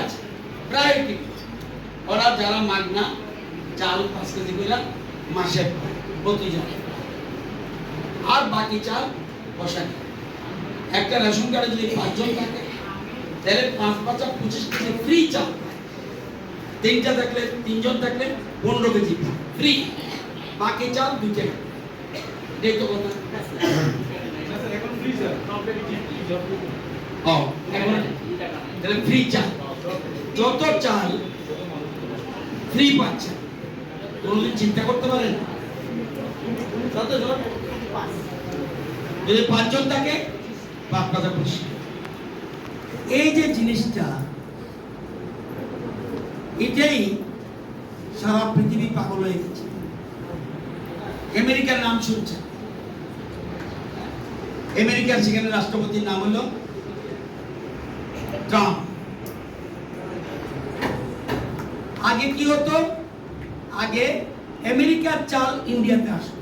আছে। প্রায়োরিটি ওরা যারা মাগনা চাল পাঁচ কেজি করে মাসে প্রতিজন আর বাকি চাল বসা একটা রেশন কার্ডে যদি পাঁচজন থাকে তাহলে পাঁচ পাঁচা পঁচিশ কেজি ফ্রি চাল তিনটা থাকলে তিনজন থাকলে পনেরো কেজি ফ্রি বাকি চাল দুই টাকা এটাই তো কথা। এখন ফ্রি স্যার ও এখন তাহলে ফ্রি চাল। যত চাল ফ্রি পাচ্ছে। কোনোদিন চিন্তা করতে পারেন যদি পাঁচজন থাকে পাঁচ পাঁচা পঁচিশ এই যে জিনিসটা এটাই সারা পৃথিবী পাগল হয়ে গেছে। আমেরিকার নাম শুনছে। আমেরিকার সেখানে রাষ্ট্রপতির নাম হলো ট্রাম্প। আগে কি হতো? আগে আমেরিকার চাল ইন্ডিয়াতে আসতো।